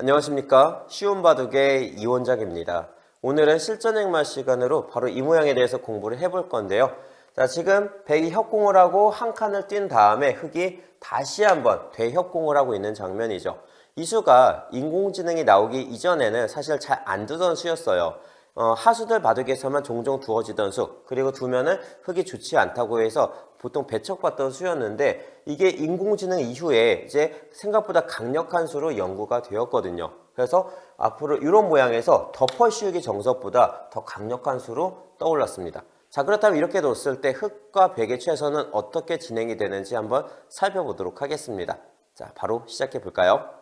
안녕하십니까. 쉬운 바둑의 이원작입니다. 오늘은 실전행마 시간으로 바로 이 모양에 대해서 공부를 해볼 건데요. 자, 지금 백이 협공을 하고 한 칸을 뛴 다음에 흙이 다시 한번 대협공을 하고 있는 장면이죠. 이 수가 인공지능이 나오기 이전에는 사실 잘 안 두던 수였어요. 어, 하수들 바둑에서만 종종 두어지던 수, 그리고 두면은 흙이 좋지 않다고 해서 보통 배척받던 수였는데 이게 인공지능 이후에 이제 생각보다 강력한 수로 연구가 되었거든요. 그래서 앞으로 이런 모양에서 덮어씌우기 정석보다 더 강력한 수로 떠올랐습니다. 자, 그렇다면 이렇게 뒀을 때 흙과 백의 최선은 어떻게 진행이 되는지 한번 살펴보도록 하겠습니다. 자, 바로 시작해 볼까요?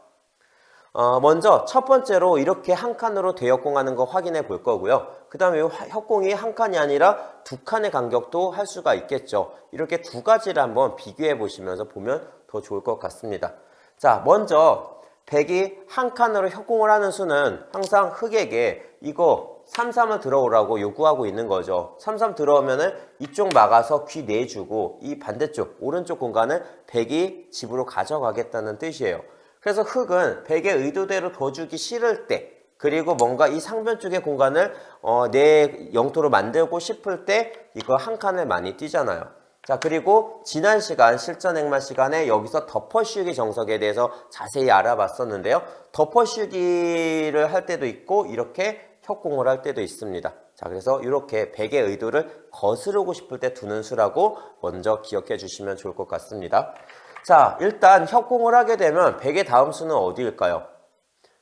어, 먼저 첫 번째로 이렇게 한 칸으로 대역공하는 거 확인해 볼 거고요. 그 다음에 협공이 한 칸이 아니라 두 칸의 간격도 할 수가 있겠죠. 이렇게 두 가지를 한번 비교해 보시면서 보면 더 좋을 것 같습니다. 자, 먼저 백이 한 칸으로 협공을 하는 수는 항상 흙에게 이거 33을 들어오라고 요구하고 있는 거죠. 33 들어오면은 이쪽 막아서 귀 내주고 이 반대쪽 오른쪽 공간을 백이 집으로 가져가겠다는 뜻이에요. 그래서 흙은 백의 의도대로 둬주기 싫을 때 그리고 뭔가 이 상변 쪽의 공간을 어, 내 영토로 만들고 싶을 때 이거 한 칸을 많이 띄잖아요. 자 그리고 지난 시간 실전 행마 시간에 여기서 덮어씌우기 정석에 대해서 자세히 알아봤었는데요. 덮어씌우기를 할 때도 있고 이렇게 협공을 할 때도 있습니다. 자 그래서 이렇게 백의 의도를 거스르고 싶을 때 두는 수라고 먼저 기억해 주시면 좋을 것 같습니다. 자, 일단 협공을 하게 되면 100의 다음 수는 어디일까요?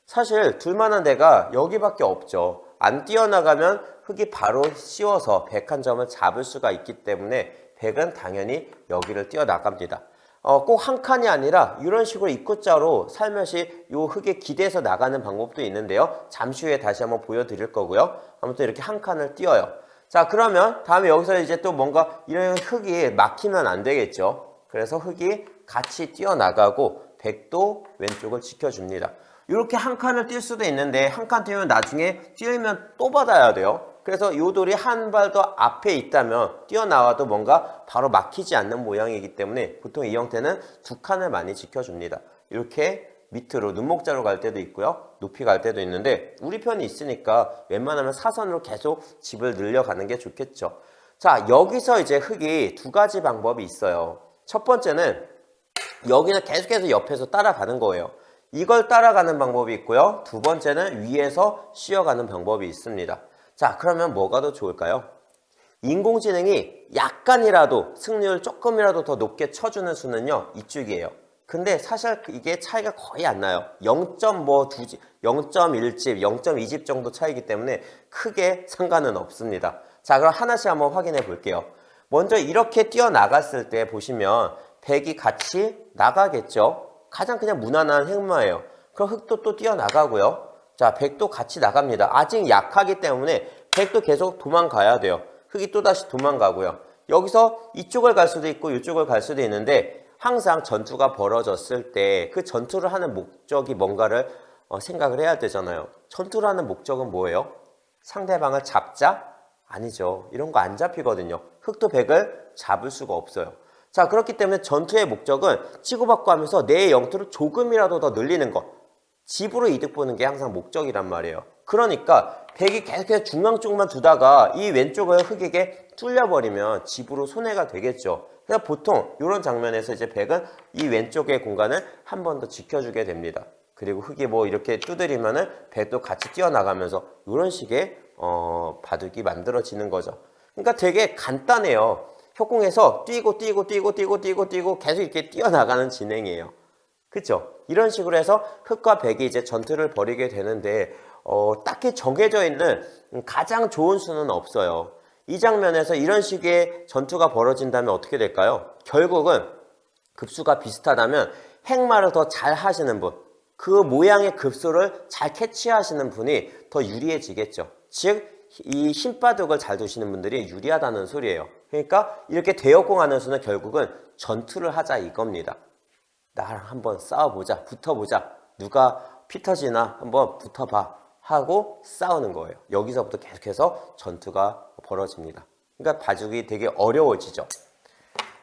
사실 둘만한 데가 여기밖에 없죠. 안 뛰어나가면 흙이 바로 씌워서 100한 점을 잡을 수가 있기 때문에 100은 당연히 여기를 뛰어나갑니다. 어, 꼭 한 칸이 아니라 이런 식으로 입구자로 살며시 이 흙에 기대서 나가는 방법도 있는데요. 잠시 후에 다시 한번 보여드릴 거고요. 아무튼 이렇게 한 칸을 띄어요. 자, 그러면 다음에 여기서 이제 또 뭔가 이런 흙이 막히면 안 되겠죠. 그래서 흙이 같이 뛰어나가고 백도 왼쪽을 지켜줍니다. 이렇게 한 칸을 뛸 수도 있는데 한 칸 뛰면 나중에 뛰면 또 받아야 돼요. 그래서 이 돌이 한 발 더 앞에 있다면 뛰어나와도 뭔가 바로 막히지 않는 모양이기 때문에 보통 이 형태는 두 칸을 많이 지켜줍니다. 이렇게 밑으로 눈목자로 갈 때도 있고요. 높이 갈 때도 있는데 우리 편이 있으니까 웬만하면 사선으로 계속 집을 늘려가는 게 좋겠죠. 자 여기서 이제 흙이 두 가지 방법이 있어요. 첫 번째는 여기는 계속해서 옆에서 따라가는 거예요. 이걸 따라가는 방법이 있고요. 두 번째는 위에서 쉬어가는 방법이 있습니다. 자, 그러면 뭐가 더 좋을까요? 인공지능이 약간이라도 승률 조금이라도 더 높게 쳐주는 수는요, 이쪽이에요. 근데 사실 이게 차이가 거의 안 나요. 0.뭐2집, 0.1집, 0.2집 정도 차이기 때문에 크게 상관은 없습니다. 자, 그럼 하나씩 한번 확인해 볼게요. 먼저 이렇게 뛰어나갔을 때 보시면 백이 같이 나가겠죠. 가장 그냥 무난한 행마예요. 그럼 흙도 또 뛰어나가고요. 자, 백도 같이 나갑니다. 아직 약하기 때문에 백도 계속 도망가야 돼요. 흙이 또다시 도망가고요. 여기서 이쪽을 갈 수도 있고 이쪽을 갈 수도 있는데 항상 전투가 벌어졌을 때 그 전투를 하는 목적이 뭔가를 어, 생각을 해야 되잖아요. 전투를 하는 목적은 뭐예요? 상대방을 잡자? 아니죠. 이런 거 안 잡히거든요. 흙도 백을 잡을 수가 없어요. 자, 그렇기 때문에 전투의 목적은 치고받고 하면서 내 영토를 조금이라도 더 늘리는 것. 집으로 이득 보는 게 항상 목적이란 말이에요. 그러니까 백이 계속해서 중앙 쪽만 두다가 이 왼쪽을 흙에게 뚫려버리면 집으로 손해가 되겠죠. 그래서 보통 이런 장면에서 이제 백은 이 왼쪽의 공간을 한 번 더 지켜주게 됩니다. 그리고 흙이 뭐 이렇게 두드리면은 백도 같이 뛰어나가면서 이런 식의 어, 바둑이 만들어지는 거죠. 그러니까 되게 간단해요. 협공에서 뛰고 뛰고 뛰고 뛰고 뛰고 뛰고 계속 이렇게 뛰어나가는 진행이에요. 그쵸? 이런 식으로 해서 흙과 백이 이제 전투를 벌이게 되는데 어, 딱히 정해져 있는 가장 좋은 수는 없어요. 이 장면에서 이런 식의 전투가 벌어진다면 어떻게 될까요? 결국은 급수가 비슷하다면 행마를 더 잘 하시는 분, 그 모양의 급수를 잘 캐치하시는 분이 더 유리해지겠죠. 즉, 이 힘바둑을 잘 두시는 분들이 유리하다는 소리예요. 그러니까 이렇게 대역공 하는 수는 결국은 전투를 하자 이겁니다. 나랑 한번 싸워보자, 붙어보자. 누가 피터지나 한번 붙어봐 하고 싸우는 거예요. 여기서부터 계속해서 전투가 벌어집니다. 그러니까 바둑이 되게 어려워지죠.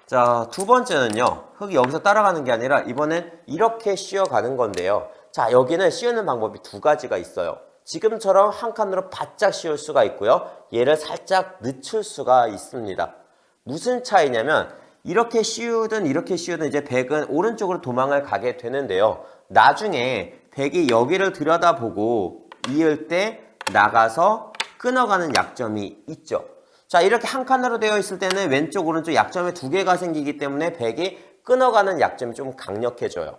자, 두 번째는요. 흙이 여기서 따라가는 게 아니라 이번엔 이렇게 쉬어가는 건데요. 자, 여기는 씌우는 방법이 두 가지가 있어요. 지금처럼 한 칸으로 바짝 씌울 수가 있고요. 얘를 살짝 늦출 수가 있습니다. 무슨 차이냐면 이렇게 씌우든 이렇게 씌우든 이제 백은 오른쪽으로 도망을 가게 되는데요. 나중에 백이 여기를 들여다보고 이을 때 나가서 끊어가는 약점이 있죠. 자, 이렇게 한 칸으로 되어 있을 때는 왼쪽, 오른쪽 약점이 두 개가 생기기 때문에 백이 끊어가는 약점이 좀 강력해져요.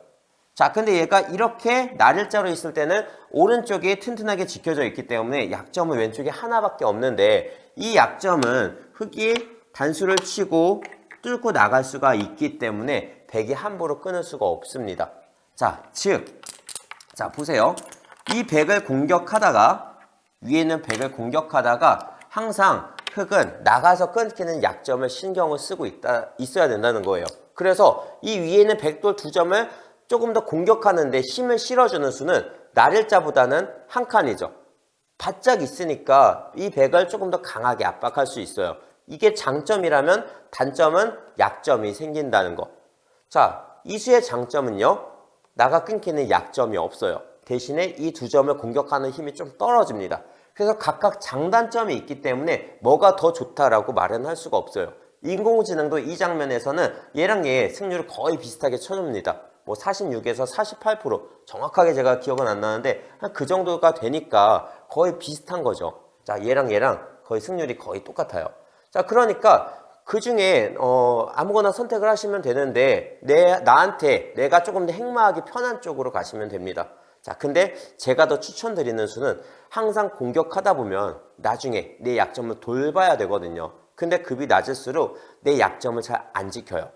자, 근데 얘가 이렇게 날일자로 있을 때는 오른쪽이 튼튼하게 지켜져 있기 때문에 약점은 왼쪽에 하나밖에 없는데 이 약점은 흙이 단수를 치고 뚫고 나갈 수가 있기 때문에 백이 함부로 끊을 수가 없습니다. 자, 즉, 자, 보세요. 이 백을 공격하다가 위에 있는 백을 공격하다가 항상 흙은 나가서 끊기는 약점을 신경을 쓰고 있다, 있어야 된다는 거예요. 그래서 이 위에 있는 백돌 두 점을 조금 더 공격하는데 힘을 실어주는 수는 날일자보다는 한 칸이죠. 바짝 있으니까 이 백을 조금 더 강하게 압박할 수 있어요. 이게 장점이라면 단점은 약점이 생긴다는 거. 자, 이 수의 장점은요. 나가 끊기는 약점이 없어요. 대신에 이 두 점을 공격하는 힘이 좀 떨어집니다. 그래서 각각 장단점이 있기 때문에 뭐가 더 좋다라고 말은 할 수가 없어요. 인공지능도 이 장면에서는 얘랑 얘 승률을 거의 비슷하게 쳐줍니다. 뭐 46에서 48% 정확하게 제가 기억은 안 나는데 한 그 정도가 되니까 거의 비슷한 거죠. 자 얘랑 얘랑 거의 승률이 거의 똑같아요. 자 그러니까 그 중에 어, 아무거나 선택을 하시면 되는데 내 나한테 내가 조금 더 행마하기 편한 쪽으로 가시면 됩니다. 자 근데 제가 더 추천드리는 수는 항상 공격하다 보면 나중에 내 약점을 돌봐야 되거든요. 근데 급이 낮을수록 내 약점을 잘 안 지켜요.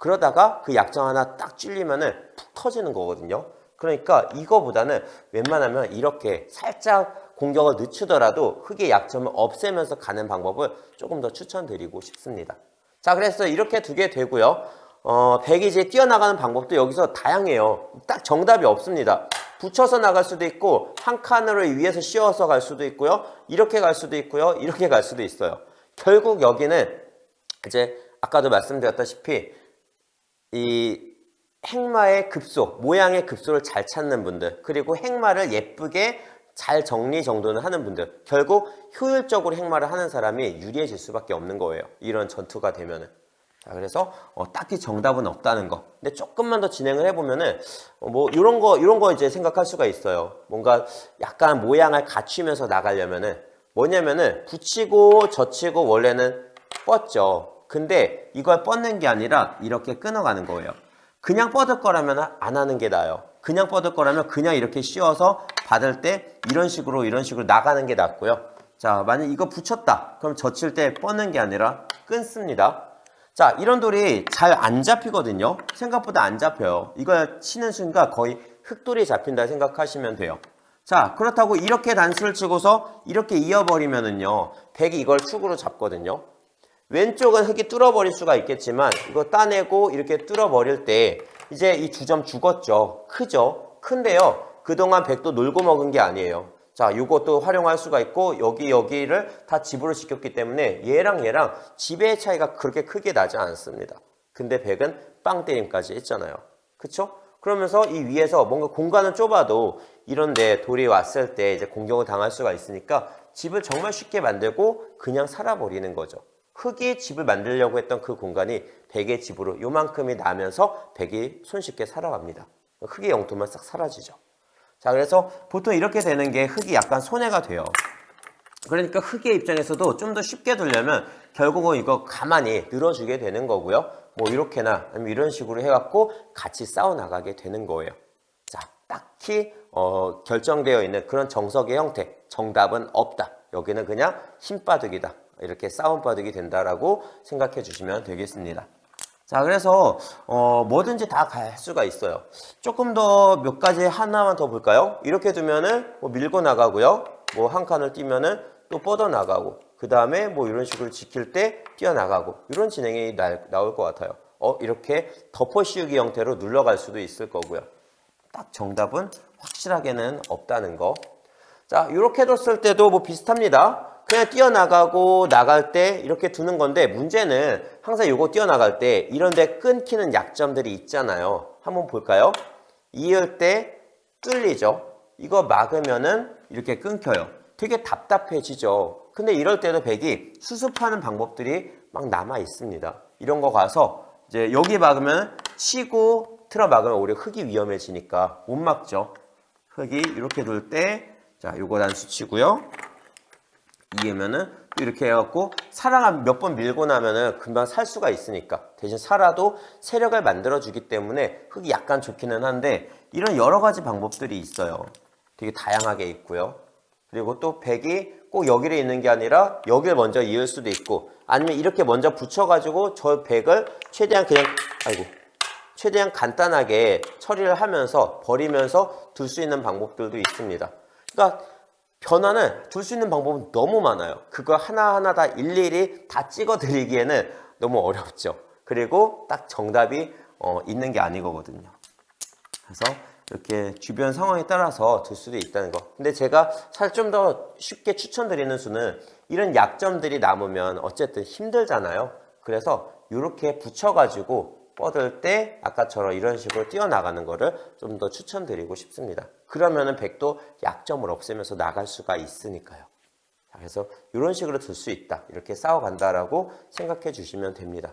그러다가 그 약점 하나 딱 찔리면은 푹 터지는 거거든요. 그러니까 이거보다는 웬만하면 이렇게 살짝 공격을 늦추더라도 흙의 약점을 없애면서 가는 방법을 조금 더 추천드리고 싶습니다. 자, 그래서 이렇게 두게 되고요. 어, 백이제 뛰어나가는 방법도 여기서 다양해요. 딱 정답이 없습니다. 붙여서 나갈 수도 있고 한 칸으로 위에서 씌워서 갈 수도 있고요. 이렇게 갈 수도 있고요. 이렇게 갈 수도 있어요. 결국 여기는 이제 아까도 말씀드렸다시피 이 행마의 급소, 모양의 급소를 잘 찾는 분들, 그리고 행마를 예쁘게 잘 정리 정돈을 하는 분들, 결국 효율적으로 행마를 하는 사람이 유리해질 수밖에 없는 거예요. 이런 전투가 되면은. 자, 그래서 어, 딱히 정답은 없다는 거. 근데 조금만 더 진행을 해보면은 어, 뭐 이런 거 이런 거 이제 생각할 수가 있어요. 뭔가 약간 모양을 갖추면서 나가려면은 뭐냐면은 붙이고 젖히고 원래는 뻗죠. 근데 이걸 뻗는 게 아니라 이렇게 끊어가는 거예요. 그냥 뻗을 거라면 안 하는 게 나아요. 그냥 뻗을 거라면 그냥 이렇게 씌워서 받을 때 이런 식으로 이런 식으로 나가는 게 낫고요. 자, 만약 이거 붙였다. 그럼 젖힐 때 뻗는 게 아니라 끊습니다. 자, 이런 돌이 잘 안 잡히거든요. 생각보다 안 잡혀요. 이거 치는 순간 거의 흙돌이 잡힌다 생각하시면 돼요. 자, 그렇다고 이렇게 단수를 치고서 이렇게 이어버리면은요. 백이 이걸 축으로 잡거든요. 왼쪽은 흙이 뚫어버릴 수가 있겠지만 이거 따내고 이렇게 뚫어버릴 때 이제 이두점 죽었죠. 크죠? 큰데요. 그동안 백도 놀고 먹은 게 아니에요. 자, 이것도 활용할 수가 있고 여기 여기를 다 집으로 지켰기 때문에 얘랑 얘랑 지배의 차이가 그렇게 크게 나지 않습니다. 근데 백은 빵 때림까지 했잖아요. 그쵸? 그러면서 이 위에서 뭔가 공간은 좁아도 이런데 돌이 왔을 때 이제 공격을 당할 수가 있으니까 집을 정말 쉽게 만들고 그냥 살아버리는 거죠. 흙이 집을 만들려고 했던 그 공간이 백의 집으로 요만큼이 나면서 백이 손쉽게 살아갑니다. 흙의 영토만 싹 사라지죠. 자, 그래서 보통 이렇게 되는 게 흙이 약간 손해가 돼요. 그러니까 흙의 입장에서도 좀 더 쉽게 두려면 결국은 이거 가만히 늘어주게 되는 거고요. 뭐 이렇게나 아니면 이런 식으로 해갖고 같이 싸워 나가게 되는 거예요. 자, 딱히 어, 결정되어 있는 그런 정석의 형태, 정답은 없다. 여기는 그냥 힘바둑이다. 이렇게 싸움바둑이 된다라고 생각해 주시면 되겠습니다. 자, 그래서 어, 뭐든지 다 갈 수가 있어요. 조금 더 몇 가지 하나만 더 볼까요? 이렇게 두면은 뭐 밀고 나가고요. 뭐 한 칸을 뛰면은 또 뻗어 나가고 그 다음에 뭐 이런 식으로 지킬 때 뛰어나가고 이런 진행이 나, 나올 것 같아요. 어 이렇게 덮어 씌우기 형태로 눌러갈 수도 있을 거고요. 딱 정답은 확실하게는 없다는 거. 자, 이렇게 뒀을 때도 뭐 비슷합니다. 그냥 뛰어나가고 나갈 때 이렇게 두는 건데 문제는 항상 이거 뛰어나갈 때 이런데 끊기는 약점들이 있잖아요. 한번 볼까요? 이을 때 뚫리죠. 이거 막으면은 이렇게 끊겨요. 되게 답답해지죠. 근데 이럴 때도 백이 수습하는 방법들이 막 남아 있습니다. 이런 거 가서 이제 여기 막으면 치고 틀어 막으면 오히려 흙이 위험해지니까 못 막죠. 흙이 이렇게 돌 때, 자, 요거 단수 치고요. 이으면은 또 이렇게 해갖고 살아가 몇번 밀고 나면은 금방 살 수가 있으니까 대신 살아도 세력을 만들어주기 때문에 흙이 약간 좋기는 한데 이런 여러 가지 방법들이 있어요. 되게 다양하게 있고요. 그리고 또 백이 꼭 여기를 있는 게 아니라 여기를 먼저 이을 수도 있고 아니면 이렇게 먼저 붙여가지고 저 백을 최대한 그냥 아이고 최대한 간단하게 처리를 하면서 버리면서 둘 수 있는 방법들도 있습니다. 그러니까 변화는 둘수 있는 방법은 너무 많아요. 그거 하나하나 다 일일이 다 찍어 드리기에는 너무 어렵죠. 그리고 딱 정답이 어, 있는 게 아니거든요. 그래서 이렇게 주변 상황에 따라서 둘 수도 있다는 거. 근데 제가 사실 좀더 쉽게 추천드리는 수는 이런 약점들이 남으면 어쨌든 힘들잖아요. 그래서 이렇게 붙여가지고 뻗을 때 아까처럼 이런 식으로 뛰어나가는 거를 좀 더 추천드리고 싶습니다. 그러면은 백도 약점을 없애면서 나갈 수가 있으니까요. 자, 그래서 이런 식으로 둘수 있다. 이렇게 싸워간다라고 생각해 주시면 됩니다.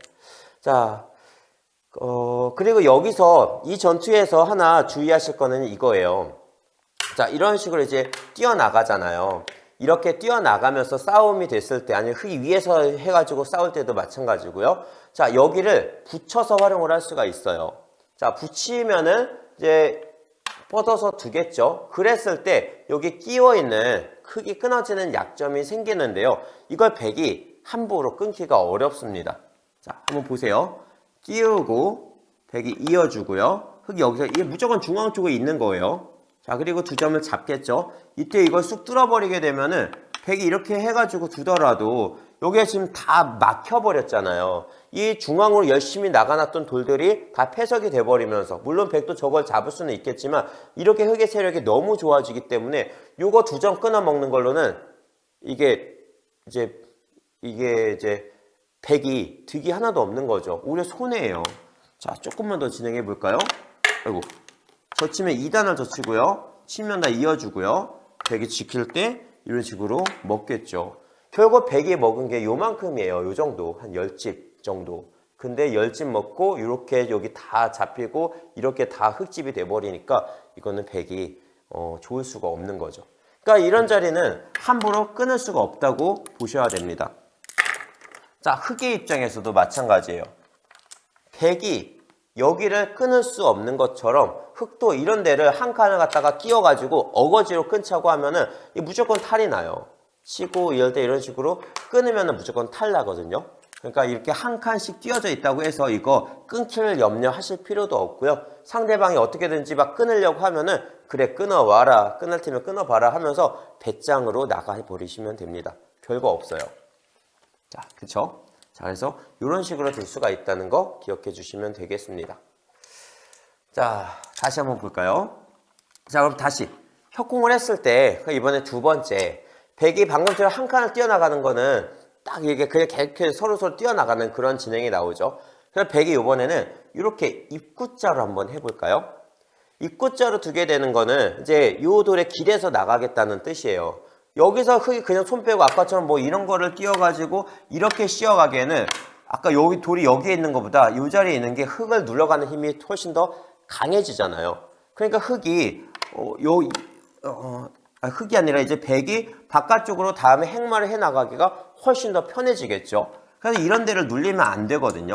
자, 어, 그리고 여기서 이 전투에서 하나 주의하실 거는 이거예요. 자, 이런 식으로 이제 뛰어나가잖아요. 이렇게 뛰어나가면서 싸움이 됐을 때, 아니면 흙 위에서 해가지고 싸울 때도 마찬가지고요. 자, 여기를 붙여서 활용을 할 수가 있어요. 자, 붙이면은 이제 뻗어서 두겠죠. 그랬을 때 여기 끼워 있는 흙이 끊어지는 약점이 생기는데요. 이걸 백이 함부로 끊기가 어렵습니다. 자, 한번 보세요. 끼우고 백이 이어주고요. 흙이 여기서 이게 무조건 중앙 쪽에 있는 거예요. 자, 그리고 두 점을 잡겠죠. 이때 이걸 쑥 뚫어버리게 되면은 백이 이렇게 해가지고 두더라도 여기에 지금 다 막혀버렸잖아요. 이 중앙으로 열심히 나가놨던 돌들이 다 폐석이 돼버리면서 물론 백도 저걸 잡을 수는 있겠지만 이렇게 흙의 세력이 너무 좋아지기 때문에 요거 두 점 끊어 먹는 걸로는 이게 이제 이게 이제 백이 득이 하나도 없는 거죠. 오히려 손해예요. 자, 조금만 더 진행해 볼까요? 아이고. 젖히면 2단을 젖히고요. 치면 다 이어주고요. 백이 지킬 때 이런 식으로 먹겠죠. 결국 백이 먹은 게 요만큼이에요. 요 정도. 한 10집 정도. 근데 10집 먹고 이렇게 여기 다 잡히고 이렇게 다 흙집이 돼버리니까 이거는 백이 어, 좋을 수가 없는 거죠. 그러니까 이런 자리는 함부로 끊을 수가 없다고 보셔야 됩니다. 자, 흙의 입장에서도 마찬가지예요. 백이 여기를 끊을 수 없는 것처럼 흙도 이런 데를 한 칸을 갖다가 끼워가지고 어거지로 끊자고 하면은 이 무조건 탈이 나요. 치고 이럴 때 이런 식으로 끊으면은 무조건 탈 나거든요. 그러니까 이렇게 한 칸씩 띄어져 있다고 해서 이거 끊기를 염려하실 필요도 없고요. 상대방이 어떻게든지 막 끊으려고 하면은 그래 끊어와라 끊을 테면 끊어봐라 하면서 배짱으로 나가버리시면 됩니다. 별거 없어요. 자, 그쵸? 자, 그래서 이런 식으로 될 수가 있다는 거 기억해 주시면 되겠습니다. 자, 다시 한번 볼까요? 자, 그럼 다시. 협공을 했을 때, 그 이번에 두 번째. 백이 방금처럼 한 칸을 뛰어나가는 거는 딱 이게 그냥 계속 서로 서로 뛰어나가는 그런 진행이 나오죠. 그래서 백이 이번에는 이렇게 입구자로 한번 해볼까요? 입구자로 두게 되는 거는 이제 요 돌의 길에서 나가겠다는 뜻이에요. 여기서 흙이 그냥 손 빼고 아까처럼 뭐 이런 거를 띄워가지고 이렇게 씌어가기에는 아까 여기 돌이 여기에 있는 것보다 이 자리에 있는 게 흙을 눌러가는 힘이 훨씬 더 강해지잖아요. 그러니까 흙이 어, 요 어, 아, 흙이 아니라 이제 백이 바깥쪽으로 다음에 행마를 해 나가기가 훨씬 더 편해지겠죠. 그래서 이런 데를 눌리면 안 되거든요.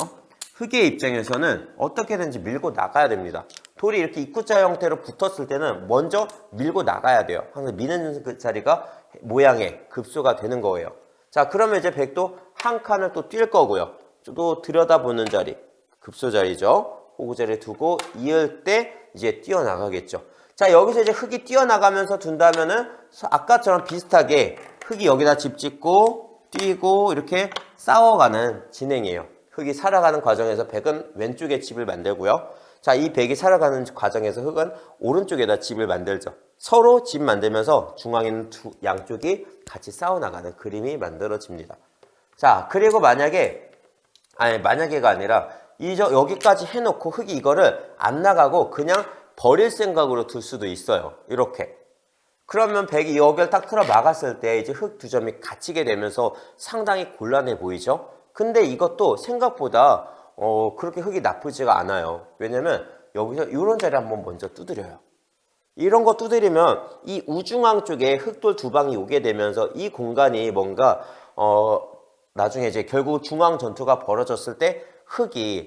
흙의 입장에서는 어떻게든지 밀고 나가야 됩니다. 돌이 이렇게 입구자 형태로 붙었을 때는 먼저 밀고 나가야 돼요. 항상 미는 그 자리가 모양의 급소가 되는 거예요. 자, 그러면 이제 백도 한 칸을 또 뛸 거고요. 또 들여다보는 자리, 급소 자리죠. 호구 자리에 두고 이을 때 이제 뛰어나가겠죠. 자, 여기서 이제 흙이 뛰어나가면서 둔다면은 아까처럼 비슷하게 흙이 여기다 집 짓고 뛰고 이렇게 싸워가는 진행이에요. 흙이 살아가는 과정에서 백은 왼쪽에 집을 만들고요. 자, 이 백이 살아가는 과정에서 흙은 오른쪽에다 집을 만들죠. 서로 집 만들면서 중앙에 있는 두 양쪽이 같이 싸워나가는 그림이 만들어집니다. 자, 그리고 만약에 아니 만약에가 아니라 이 저 여기까지 해놓고 흙이 이거를 안 나가고 그냥 버릴 생각으로 둘 수도 있어요. 이렇게. 그러면 백이 여기를 딱 틀어 막았을 때 이제 흙 두 점이 갇히게 되면서 상당히 곤란해 보이죠? 근데 이것도 생각보다 어, 그렇게 흙이 나쁘지가 않아요. 왜냐면 여기서 이런 자리 한번 먼저 두드려요. 이런 거 두드리면 이 우중앙 쪽에 흑돌 두 방이 오게 되면서 이 공간이 뭔가 어 나중에 이제 결국 중앙 전투가 벌어졌을 때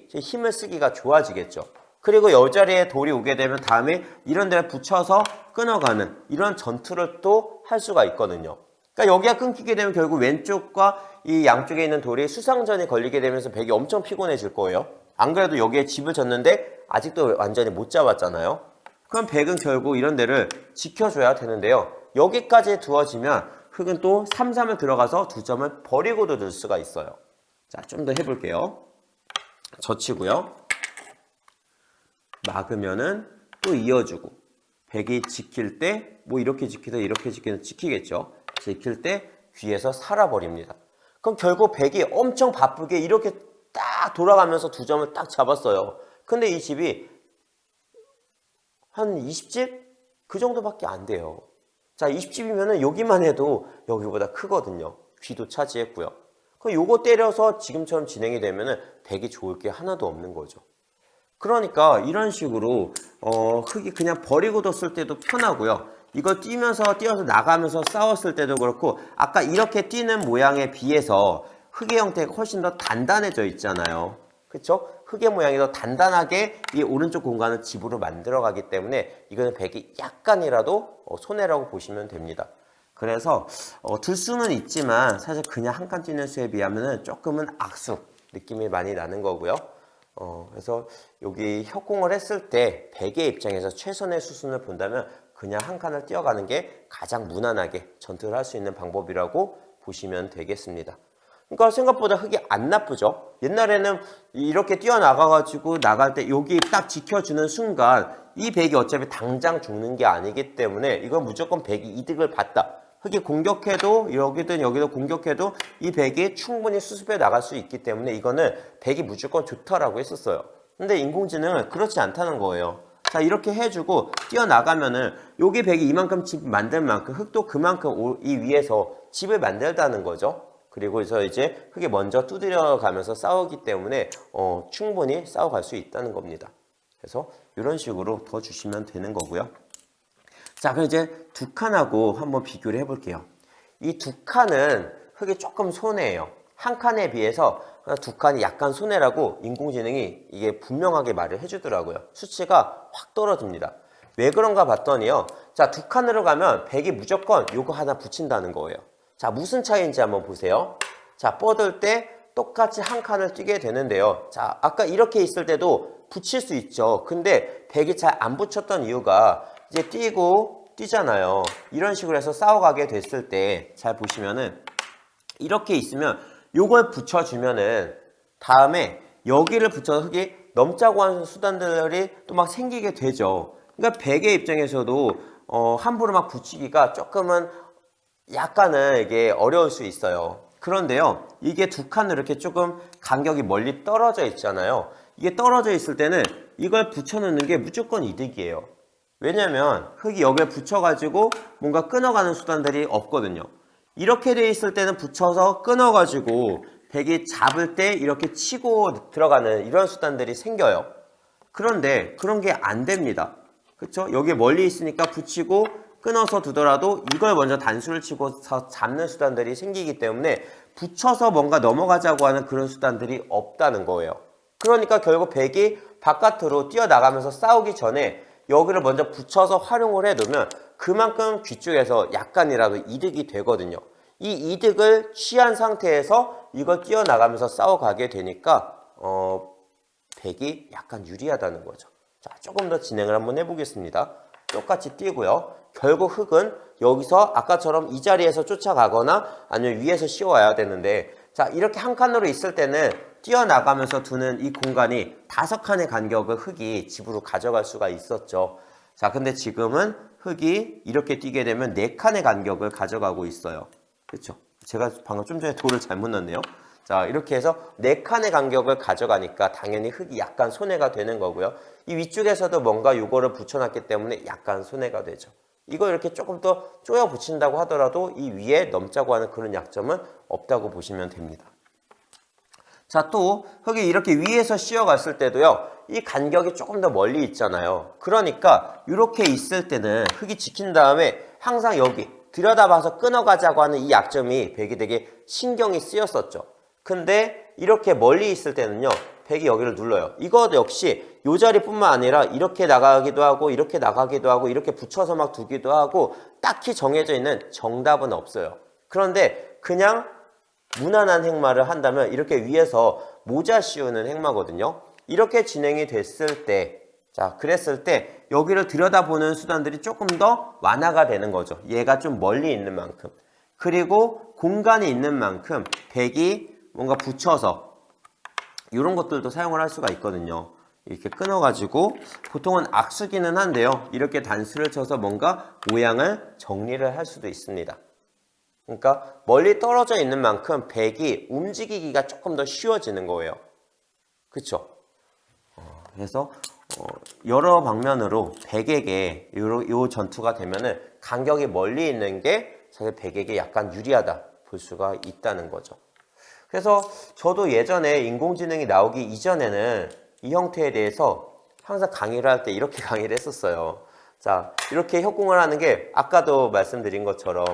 이제 힘을 쓰기가 좋아지겠죠. 그리고 여 자리에 돌이 오게 되면 다음에 이런 데를 붙여서 끊어가는 이런 전투를 또 할 수가 있거든요. 그러니까 여기가 끊기게 되면 결국 왼쪽과 이 양쪽에 있는 돌이 수상전이 걸리게 되면서 백이 엄청 피곤해질 거예요. 안 그래도 여기에 집을 졌는데 아직도 완전히 못 잡았잖아요. 그럼 백은 결국 이런 데를 지켜줘야 되는데요. 여기까지 두어지면 흑은 또 3, 3을 들어가서 두 점을 버리고도 들 수가 있어요. 자, 좀 더 해볼게요. 젖히고요. 막으면은 또 이어주고 백이 지킬 때 뭐 이렇게 지키다 이렇게 지키는 지키겠죠. 지킬 때 귀에서 살아버립니다. 그럼 결국 백이 엄청 바쁘게 이렇게 딱 돌아가면서 두 점을 딱 잡았어요. 근데 이 집이 한 20집? 그 정도밖에 안 돼요. 자, 20집이면은 여기만 해도 여기보다 크거든요. 귀도 차지했고요. 요거 때려서 지금처럼 진행이 되면은 백이 좋을 게 하나도 없는 거죠. 그러니까 이런 식으로 어, 흙이 그냥 버리고 뒀을 때도 편하고요. 이걸 뛰면서 뛰어서 나가면서 싸웠을 때도 그렇고 아까 이렇게 뛰는 모양에 비해서 흙의 형태가 훨씬 더 단단해져 있잖아요. 그렇죠? 흙의 모양이 더 단단하게 이 오른쪽 공간을 집으로 만들어 가기 때문에 이거는 백이 약간이라도 어, 손해라고 보시면 됩니다. 그래서 어, 들 수는 있지만 사실 그냥 한 칸 뛰는 수에 비하면 조금은 악수 느낌이 많이 나는 거고요. 어, 그래서 여기 협공을 했을 때 백의 입장에서 최선의 수순을 본다면 그냥 한 칸을 뛰어가는 게 가장 무난하게 전투를 할 수 있는 방법이라고 보시면 되겠습니다. 그러니까 생각보다 흙이 안 나쁘죠. 옛날에는 이렇게 뛰어나가가지고 나갈 때 여기 딱 지켜주는 순간 이 백이 어차피 당장 죽는 게 아니기 때문에 이건 무조건 백이 이득을 봤다. 흙이 공격해도 여기든 여기도 공격해도 이 백이 충분히 수습해 나갈 수 있기 때문에 이거는 백이 무조건 좋다라고 했었어요. 근데 인공지능은 그렇지 않다는 거예요. 자 이렇게 해주고 뛰어나가면은 여기 백이 이만큼 집 만들 만큼 흙도 그만큼 오- 이 위에서 집을 만들다는 거죠. 그리고 서 이제 흙이 먼저 두드려 가면서 싸우기 때문에 어, 충분히 싸워갈 수 있다는 겁니다. 그래서 이런 식으로 더 주시면 되는 거고요. 자, 그럼 이제 두 칸하고 한번 비교를 해볼게요. 이 두 칸은 흙이 조금 손해예요. 한 칸에 비해서 두 칸이 약간 손해라고 인공지능이 이게 분명하게 말을 해주더라고요. 수치가 확 떨어집니다. 왜 그런가 봤더니요. 자, 두 칸으로 가면 백이 무조건 요거 하나 붙인다는 거예요. 자, 무슨 차이인지 한번 보세요. 자, 뻗을 때 똑같이 한 칸을 뛰게 되는데요. 자, 아까 이렇게 있을 때도 붙일 수 있죠. 근데 백이 잘 안 붙였던 이유가 이제 뛰고 뛰잖아요. 이런 식으로 해서 싸워가게 됐을 때 잘 보시면은 이렇게 있으면 요걸 붙여주면은 다음에 여기를 붙여서 흙이 넘자고 하는 수단들이 또 막 생기게 되죠. 그러니까 백의 입장에서도 어, 함부로 막 붙이기가 조금은 약간은 이게 어려울 수 있어요. 그런데요, 이게 두 칸으로 이렇게 조금 간격이 멀리 떨어져 있잖아요. 이게 떨어져 있을 때는 이걸 붙여놓는 게 무조건 이득이에요. 왜냐면 흙이 여기에 붙여가지고 뭔가 끊어가는 수단들이 없거든요. 이렇게 돼 있을 때는 붙여서 끊어가지고 백이 잡을 때 이렇게 치고 들어가는 이런 수단들이 생겨요. 그런데 그런 게 안 됩니다. 그렇죠? 여기 멀리 있으니까 붙이고 끊어서 두더라도 이걸 먼저 단수를 치고 서 잡는 수단들이 생기기 때문에 붙여서 뭔가 넘어가자고 하는 그런 수단들이 없다는 거예요. 그러니까 결국 백이 바깥으로 뛰어나가면서 싸우기 전에 여기를 먼저 붙여서 활용을 해두면 그만큼 귀 쪽에서 약간이라도 이득이 되거든요. 이 이득을 취한 상태에서 이걸 뛰어나가면서 싸워가게 되니까 어, 백이 약간 유리하다는 거죠. 자, 조금 더 진행을 한번 해보겠습니다. 똑같이 뛰고요. 결국 흙은 여기서 아까처럼 이 자리에서 쫓아가거나 아니면 위에서 씌워야 되는데 자, 이렇게 한 칸으로 있을 때는 뛰어나가면서 두는 이 공간이 다섯 칸의 간격을 흙이 집으로 가져갈 수가 있었죠. 자, 근데 지금은 흙이 이렇게 뛰게 되면 네 칸의 간격을 가져가고 있어요. 그렇죠? 제가 방금 좀 전에 돌을 잘못 넣었네요. 자, 이렇게 해서 네 칸의 간격을 가져가니까 당연히 흙이 약간 손해가 되는 거고요. 이 위쪽에서도 뭔가 이거를 붙여놨기 때문에 약간 손해가 되죠. 이거 이렇게 조금 더 쪼여 붙인다고 하더라도 이 위에 넘자고 하는 그런 약점은 없다고 보시면 됩니다. 자, 또 흙이 이렇게 위에서 씌어갔을 때도요. 이 간격이 조금 더 멀리 있잖아요. 그러니까 이렇게 있을 때는 흙이 지킨 다음에 항상 여기 들여다봐서 끊어가자고 하는 이 약점이 백이 되게 신경이 쓰였었죠. 근데 이렇게 멀리 있을 때는요. 백이 여기를 눌러요. 이거 역시 이 자리뿐만 아니라 이렇게 나가기도 하고 이렇게 나가기도 하고 이렇게 붙여서 막 두기도 하고 딱히 정해져 있는 정답은 없어요. 그런데 그냥 무난한 행마를 한다면 이렇게 위에서 모자 씌우는 행마거든요. 이렇게 진행이 됐을 때, 자, 그랬을 때 여기를 들여다보는 수단들이 조금 더 완화가 되는 거죠. 얘가 좀 멀리 있는 만큼. 그리고 공간이 있는 만큼 백이 뭔가 붙여서 이런 것들도 사용을 할 수가 있거든요. 이렇게 끊어가지고 보통은 악수기는 한데요. 이렇게 단수를 쳐서 뭔가 모양을 정리를 할 수도 있습니다. 그러니까 멀리 떨어져 있는 만큼 백이 움직이기가 조금 더 쉬워지는 거예요. 어, 그래서 어, 여러 방면으로 백에게 요, 요 전투가 되면은 간격이 멀리 있는 게 사실 백에게 약간 유리하다 볼 수가 있다는 거죠. 그래서 저도 예전에 인공지능이 나오기 이전에는 이 형태에 대해서 항상 강의를 할 때 이렇게 강의를 했었어요. 자, 이렇게 협공을 하는 게 아까도 말씀드린 것처럼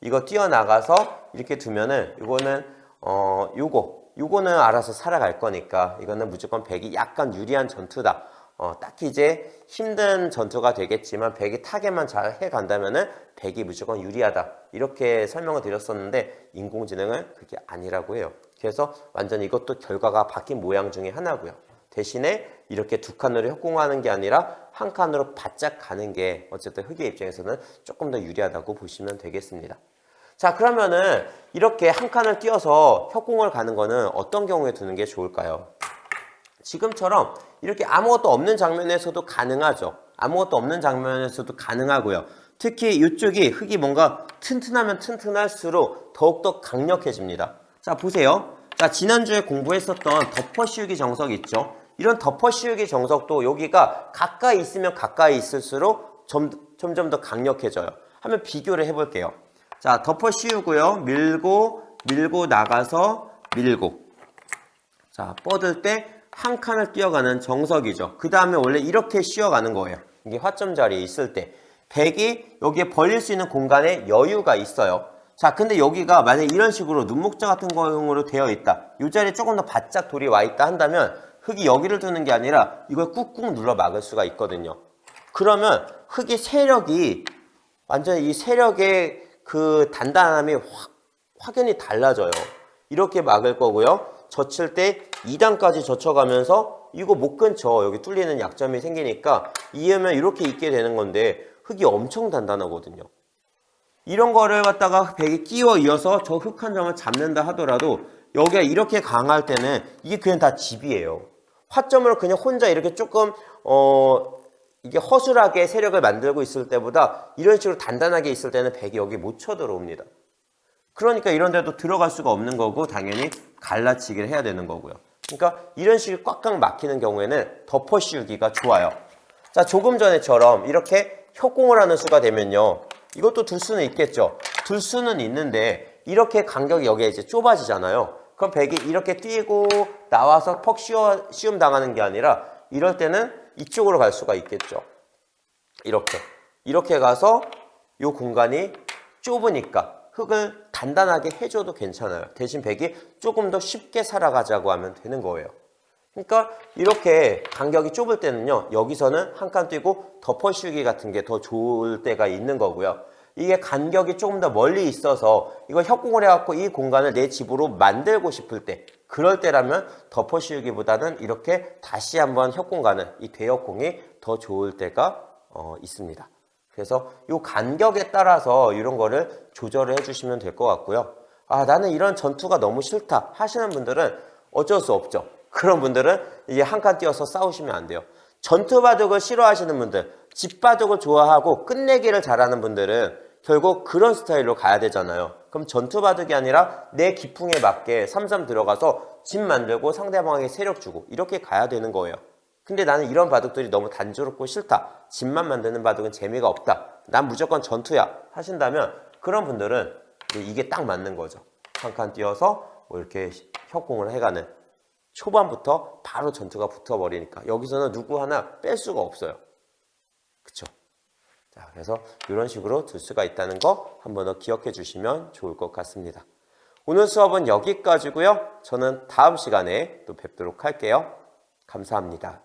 이거 뛰어나가서 이렇게 두면은 이거는 어 요거 요거는 알아서 살아갈 거니까 이거는 무조건 백이 약간 유리한 전투다. 어, 딱히 이제 힘든 전투가 되겠지만 백이 타겟만 잘 해간다면은 백이 무조건 유리하다. 이렇게 설명을 드렸었는데 인공지능은 그게 아니라고 해요. 그래서 완전 이것도 결과가 바뀐 모양 중에 하나고요. 대신에 이렇게 두 칸으로 협공하는 게 아니라 한 칸으로 바짝 가는 게 어쨌든 흑의 입장에서는 조금 더 유리하다고 보시면 되겠습니다. 자 그러면은 이렇게 한 칸을 띄어서 협공을 가는 거는 어떤 경우에 두는 게 좋을까요? 지금처럼 이렇게 아무것도 없는 장면에서도 가능하죠. 아무것도 없는 장면에서도 가능하고요. 특히 이쪽이 흙이 뭔가 튼튼하면 튼튼할수록 더욱더 강력해집니다. 자, 보세요. 자, 지난주에 공부했었던 덮어 씌우기 정석 있죠? 이런 덮어 씌우기 정석도 여기가 가까이 있으면 가까이 있을수록 점, 점점 더 강력해져요. 한번 비교를 해볼게요. 자, 덮어 씌우고요. 밀고, 밀고 나가서 밀고. 자, 뻗을 때 한 칸을 뛰어가는 정석이죠. 그 다음에 원래 이렇게 씌워가는 거예요. 이게 화점 자리에 있을 때. 백이 여기에 벌릴 수 있는 공간에 여유가 있어요. 자, 근데 여기가 만약에 이런 식으로 눈목자 같은 거용으로 되어 있다. 이 자리에 조금 더 바짝 돌이 와 있다 한다면 흙이 여기를 두는 게 아니라 이걸 꾹꾹 눌러 막을 수가 있거든요. 그러면 흙의 세력이 완전 히이 세력의 그 단단함이 확, 확연히 달라져요. 이렇게 막을 거고요. 젖힐 때 2단까지 젖혀가면서 이거 못 근처 여기 뚫리는 약점이 생기니까 이으면 이렇게 있게 되는 건데 흙이 엄청 단단하거든요. 이런 거를 갖다가 백에 끼워 이어서 저 흙 한 점을 잡는다 하더라도 여기가 이렇게 강할 때는 이게 그냥 다 집이에요. 화점을 그냥 혼자 이렇게 조금 어 이게 허술하게 세력을 만들고 있을 때보다 이런 식으로 단단하게 있을 때는 백이 여기 못 쳐들어옵니다. 그러니까 이런 데도 들어갈 수가 없는 거고 당연히 갈라치기를 해야 되는 거고요. 그러니까 이런 식이 꽉꽉 막히는 경우에는 덮어 씌우기가 좋아요. 자, 조금 전에처럼 이렇게 협공을 하는 수가 되면요. 이것도 둘 수는 있겠죠. 둘 수는 있는데 이렇게 간격이 여기에 이제 좁아지잖아요. 그럼 백이 이렇게 뛰고 나와서 퍽 씌워, 씌움 당하는 게 아니라 이럴 때는 이쪽으로 갈 수가 있겠죠. 이렇게. 이렇게 가서 이 공간이 좁으니까 흙을 단단하게 해줘도 괜찮아요. 대신 백이 조금 더 쉽게 살아가자고 하면 되는 거예요. 그러니까 이렇게 간격이 좁을 때는요. 여기서는 한 칸 뛰고 덮어 씌우기 같은 게 더 좋을 때가 있는 거고요. 이게 간격이 조금 더 멀리 있어서 이거 협공을 해갖고 이 공간을 내 집으로 만들고 싶을 때 그럴 때라면 덮어 씌우기보다는 이렇게 다시 한번 협공 가는 이 대역공이 더 좋을 때가 어, 있습니다. 그래서 이 간격에 따라서 이런 거를 조절을 해주시면 될 것 같고요. 아 나는 이런 전투가 너무 싫다 하시는 분들은 어쩔 수 없죠. 그런 분들은 이게 한칸 띄어서 싸우시면 안 돼요. 전투 바둑을 싫어하시는 분들, 집 바둑을 좋아하고 끝내기를 잘하는 분들은 결국 그런 스타일로 가야 되잖아요. 그럼 전투 바둑이 아니라 내 기풍에 맞게 삼삼 들어가서 집 만들고 상대방에게 세력 주고 이렇게 가야 되는 거예요. 근데 나는 이런 바둑들이 너무 단조롭고 싫다. 집만 만드는 바둑은 재미가 없다. 난 무조건 전투야. 하신다면 그런 분들은 이게 딱 맞는 거죠. 한칸 띄어서 뭐 이렇게 협공을 해가는 초반부터 바로 전투가 붙어버리니까 여기서는 누구 하나 뺄 수가 없어요. 그쵸? 자, 그래서 이런 식으로 둘 수가 있다는 거 한 번 더 기억해 주시면 좋을 것 같습니다. 오늘 수업은 여기까지고요. 저는 다음 시간에 또 뵙도록 할게요. 감사합니다.